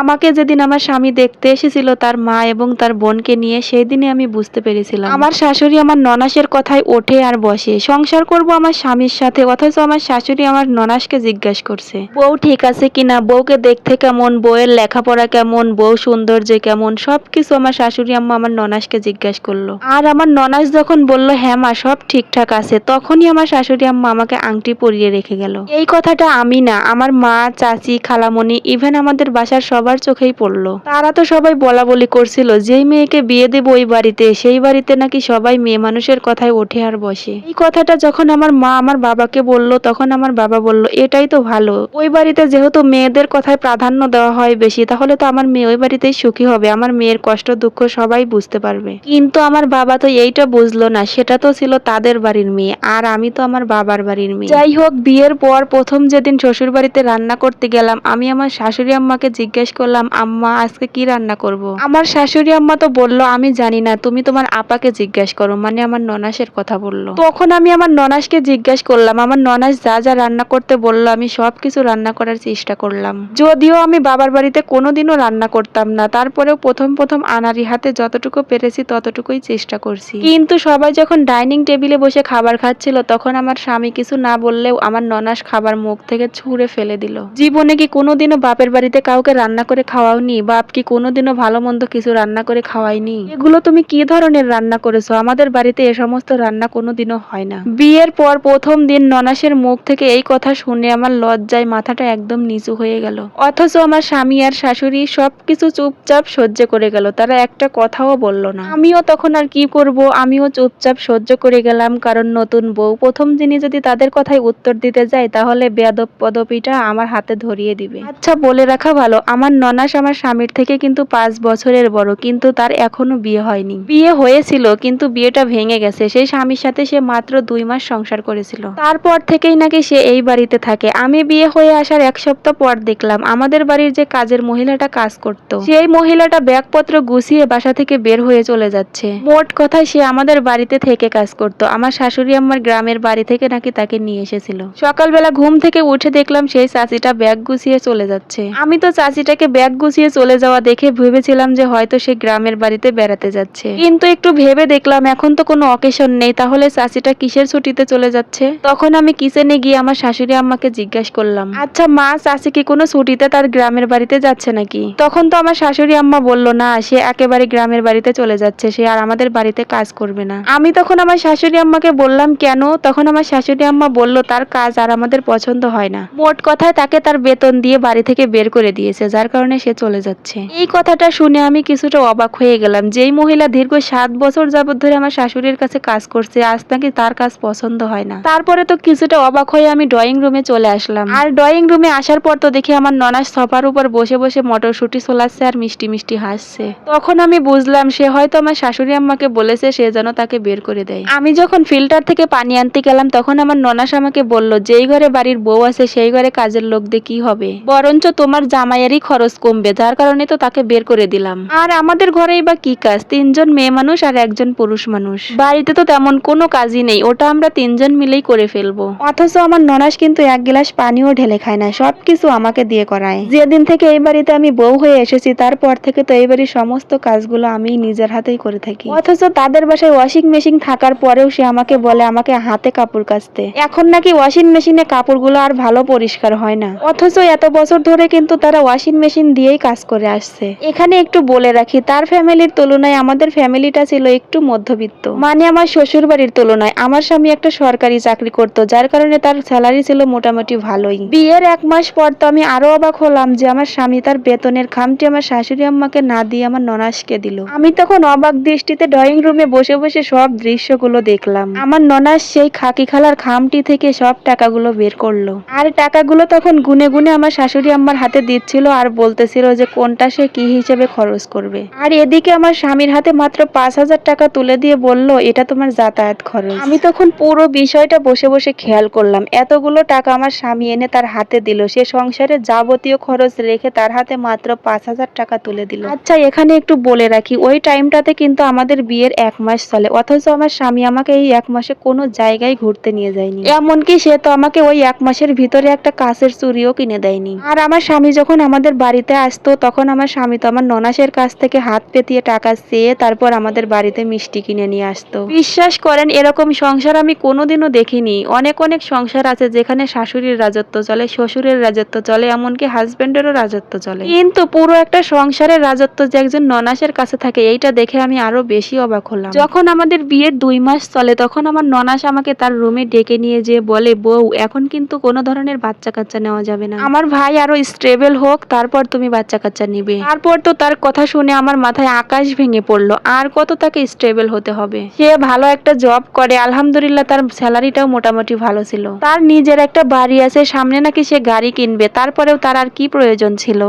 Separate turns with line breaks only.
আমাকে যেদিন আমার স্বামী দেখতে এসেছিল তার মা এবং তার বোনকে নিয়ে সেই দিনে আমি বুঝতে পেরেছিলাম। আমার শাশুড়ি আমার ননাসের কথায় ওঠে আর বসে। সংসার করব আমার স্বামীর সাথে, অথচ আমার শাশুড়ি আমার ননাসকে জিজ্ঞাসা করছে। বউ ঠিক আছে কিনা? বউকে দেখতে কেমন? বউয়ের লেখাপড়া কেমন? বউ সৌন্দর্য কেমন? সবকিছু আমার শাশুড়ি আম্মা আমার ননাসকে জিজ্ঞাসা করল। আর আমার ননাস যখন বলল হ্যাঁ মা, সব ঠিকঠাক আছে, তখনই আমার শাশুড়ি আম্মা আমাকে আংটি পরিয়ে রেখে গেল। এই কথাটা আমি না, আমার মা, চাচি, খালামণি ইভেন আমাদের বাসার সবার চোখেই পড়ল। তারা তো সবাই বলা বলি করছিল, যেই মেয়েকে বিয়ে দেবো ওই বাড়িতে, সেই বাড়িতে নাকি সবাই মেয়ে মানুষের কথায় ওঠে আর বসে। এই কথাটা যখন আমার মা আমার বাবাকে বলল, তখন আমার বাবা বলল, এটাই তো ভালো। ওই বাড়িতে যেহেতু মেয়েদের কথায় প্রাধান্য দেওয়া হয় বেশি, তাহলে তো আমার মেয়ে ওই বাড়িতেই সুখী হবে। আমার মেয়ের কষ্ট, দুঃখ সবাই বুঝতে পারবে। কিন্তু আমার বাবা তো এইটা বুঝলো না, সেটা তো ছিল তাদের বাড়ির মেয়ে, আর আমি তো আমার বাবার বাড়ির মেয়ে। যাই হোক, বিয়ের পর প্রথম যেদিন শ্বশুর বাড়িতে রান্না করতে গেলাম, আমি আমার শাশুড়ি আম্মাকে জিজ্ঞেস করলাম, আম্মা, আজকে কি রান্না করব। আমার শাশুড়ি আম্মা তো বলল, আমি জানি না, তুমি তোমার আপাকে জিজ্ঞেস করো। মানে আমার ননাসের কথা বলল। তখন আমি আমার ননাসকে জিজ্ঞেস করলাম, আমার ননাস যা যা রান্না করতে বলল, আমি সব কিছু রান্না করার চেষ্টা করলাম। যদিও আমি বাবার বাড়িতে কোনোদিনও রান্না করতাম না, তারপরেও প্রথম প্রথম আনারি হাতে যতটুকু পেরেছি ততটুকুই চেষ্টা করছি। কিন্তু সবাই যখন ডাইনিং টেবিলে বসে খাবার খাচ্ছিল, তখন আমার স্বামী কিছু না বললেও আমার ননাস খাবার মুখ থেকে ছুঁড়ে ফেলে দিল। জীবনে কি কোনোদিনও বাপের বাড়িতে কাউকে রান্না করে খাওয়াওনি, বাপ কি কোনোদিনও ভালো মন্দ কিছু রান্না করে খাওয়াইনি এগুলো তুমি কি ধরনের রান্না করেছ? আমাদের বাড়িতে এ সমস্ত রান্না কোনোদিনও হয় না। বিয়ের পর প্রথম দিন ননাসের মুখ থেকে এই কথা শুনে আমার লজ্জায় মাথাটা একদম নিচু হয়ে গেল। অথচ আমার স্বামী আর শাশুড়ি সবকিছু চুপচাপ সহ্য করে গেল, তারা একটা কথাও বলল না। আমিও তখন আর কি করব? আমিও চুপচাপ সহ্য করে গেলাম, কারণ নতুন বউ। প্রথম দিনই যদি তাদের কথায় উত্তর দিতে যায়, তাহলে বেয়াদব পদবিটা আমার হাতে ধরিয়ে দিবে। আচ্ছা বলে রাখা ভালো। আমার ননাস আমার স্বামীর থেকে কিন্তু পাঁচ বছরের বড়, কিন্তু তার এখনও বিয়ে হয়নি। বিয়ে হয়েছিল, কিন্তু বিয়েটা ভেঙে গেছে। সেই স্বামীর সাথে সে মাত্র দুই মাস সংসার করেছিল। তারপর থেকেই নাকি সে এই বাড়িতে থাকে। আমি বিয়ে হয়ে আসার এক সপ্তাহ পর দেখলাম, আমাদের বাড়ির যে কাজের মহিলাটা কাজ করত। সেই মহিলাটা ব্যাগপত্র গুছিয়ে বাসা থেকে বের হয়ে চলে যাচ্ছে। মোট কথায় সে আমাদের বাড়িতে থেকে কাজ করত। আমার শাশুড়ি আমার গ্রামের বাড়ি থেকে নাকি তাকে নিয়ে এসেছিল। সকালবেলা ঘুম থেকে উঠে দেখলাম সেই চাচিটা ব্যাগ গুছিয়ে চলে যাচ্ছে। আমি তো চাচিটাকে ব্যাগ গুছিয়ে চলে যাওয়া দেখে ভেবেছিলাম যে হয়তো সে গ্রামের বাড়িতে বেড়াতে যাচ্ছে। কিন্তু একটু ভেবে দেখলাম, এখন তো কোনো অকেশন নেই, তাহলে চাচিটা কিসের ছুটিতে চলে যাচ্ছে? তখন আমি কিচেনে গিয়ে আমার শাশুড়ি আম্মাকে জিজ্ঞাসা করলাম আচ্ছা মা চাচি কি কোনো ছুটিতে তার গ্রামের বাড়িতে যাচ্ছে নাকি? তখন তো আমার শাশুড়ি আম্মা বলল, না, সে একেবারে গ্রামের বাড়িতে চলে যাচ্ছে, সে আর আমাদের বাড়িতে কাজ করবে না। আমি তখন আমার শাশুড়ি আম্মাকে বললাম, কেন? তখন আমার শাশুড়ি আম্মা বলল, তার কাজ আর আমাদের পছন্দ হয় না। মোট কথায় তাকে তার বেতন দিয়ে বাড়ি থেকে বের করে দিয়েছে, যার কারণে সে চলে যাচ্ছে। এই কথাটা শুনে আমি কিছুটা অবাক হয়ে গেলাম যেই মহিলা দীর্ঘ সাত বছর যাবত ধরে আমার শাশুড়ির কাছে কাজ করছে, আজ নাকি তার কাজ পছন্দ হয় না। তারপরে তো কিছুটা অবাক হয়ে আমি ড্রয়িং রুমে চলে আসলাম। আর ড্রয়িং রুমে আসার পর তো দেখি আমার ননাস সোফার উপর বসে বসে মটরশুটি চলাচ্ছে আর মিষ্টি মিষ্টি হাসছে। তখন আমি বুঝলাম সে হয়তো আমার শাশুড়ি আম্মাকে বলেছে সে যেন তাকে বের করে দেয়। আমি যখন ফিল্টার থেকে পানি আনতে গেলাম, তখন আমার ননাস আমাকে বলল, যেই ঘরে বাড়ির বউ আছে, সেই ঘরে কাজের লোক দিয়ে কি হবে? বরঞ্চ তোমার জামাইয়েরই খরচ কমবে যার কারণে তো তাকে বের করে দিলাম। আর আমাদের ঘরেই বা কি কাজ? তিনজন মেয়ে মানুষ আর একজন পুরুষ মানুষ। বাড়িতে তো তেমন কোনো কাজই নেই ওটা আমরা তিনজন মিলেই করে ফেলব। অথচ আমার ননাস কিন্তু এক গ্লাস পানিও ঢেলে খায় না সবকিছু আমাকে দিয়ে করায়। যেদিন থেকে এই বাড়িতে আমি বউ হয়ে এসেছি তারপর থেকে তো এই বাড়ির সমস্ত কাজগুলো আমি নিজের হাতেই করে থাকি। অথচ তাদের বাসায় ওয়াশিং মেশিন থাকার পরেও সে আমাকে বলে আমাকে হাতে কাপড় কাচতে। এখন নাকি ওয়াশিং মেশিনে কাপড়গুলো আর ভালো পরিষ্কার হয় না। অথচ এত বছর ধরে কিন্তু তারা ওয়াশিং মেশিন দিয়েই কাজ করে আসছে। এখানে একটু বলে রাখি, তার ফ্যামিলির তুলনায় আমাদের ফ্যামিলিটা ছিল একটু মধ্যবিত্ত। মানে আমার শ্বশুর বাড়ির তুলনায় আমার স্বামী একটা সরকারি চাকরি করত, যার কারণে তার স্যালারি ছিল মোটামুটি ভালোই। বিয়ের এক মাস পর তো আমি আরও অবাক হলাম যে আমার স্বামী তার বেতনের খামটি আমার শাশুড়ি আম্মাকে না দিয়ে আমার ননাসকে দিল। আমি তখন অবাক দৃষ্টিতে ড্রয়িং রুমে বসে বসে সব দৃশ্যগুলো দেখলাম। আমার ননাস সেই খাকি খালার খামটি থেকে সব টাকাগুলো বের করল। আর টাকাগুলো তখন গুনে গুনে আমার শাশুড়ি আম্মার হাতে দিচ্ছিল আর বলতেছিল যে কোনটা সে কি হিসেবে খরচ করবে। আর এদিকে আমার স্বামীর হাতে মাত্র পাঁচ হাজার টাকা তুলে দিয়ে বলল, এটা তোমার যাতায়াত খরচ। আমি তখন পুরো বিষয়টা বসে বসে খেয়াল করলাম। এতগুলো টাকা আমার স্বামী এনে তার হাতে দিল। সে সংসারে যাবতীয় খরচ রেখে তার হাতে মাত্র পাঁচ হাজার টাকা তুলে দিল। আচ্ছা এখানে একটু বলে রাখি, ওই টাইমটাতে কিন্তু আমাদের বিয়ের এক মাস চলে। অথচ আমার স্বামী আমাকে এই এক মাসে কোনো জায়গায় ঘুরতে নিয়ে যায়নি। এমনকি সে তো আমাকে ওই এক মাসের ভিতরে একটা কাঁচের চুরিও কিনে দেয়নি। আর আমার স্বামী যখন আমাদের বাড়িতে আসতো, তখন আমার স্বামী তো আমার ননাসের কাছ থেকে হাত পেতিয়ে টাকা চেয়ে তারপর আমাদের বাড়িতে মিষ্টি কিনে নিয়ে আসতো। বিশ্বাস করেন, এরকম সংসার আমি কোনোদিনও দেখিনি। অনেক অনেক সংসার আছে যেখানে শাশুড়ির রাজত্ব চলে, শ্বশুরের রাজত্ব চলে, এমনকি হাজবেন্ডেরও রাজত্ব চলে। কিন্তু পুরো একটা সংসারের রাজত্ব যে একজন ননাসের কাছে থাকে, এইটা দেখে আমি আরও বেশি অবাক হলাম। যখন আমাদের বিয়ের দুই মাস চলে, তখন আমার ননাস আমাকে তার রুমে ডেকে নিয়ে যেয়ে বলে, বউ, এখন কিন্তু কোনো ধরনের বাচ্চা কাচ্চা নেওয়া যাবে না। আমার ভাই আরও স্টেবল হোক তারপর তুমি বাচ্চা কাচ্চা নিবে। তারপর তো তার কথা শুনে আমার মাথায় আকাশ ভেঙে পড়ল। আর কত তাকে স্টেবল হতে হবে? সে ভালো একটা জব করে, আলহামদুলিল্লাহ তার স্যালারিটাও মোটামুটি ভালো ছিল। তার নিজের একটা বাড়ি আছে, সামনে নাকি সে গাড়ি কিনবে, তারপরেও তার আর কি প্রয়োজন ছিল?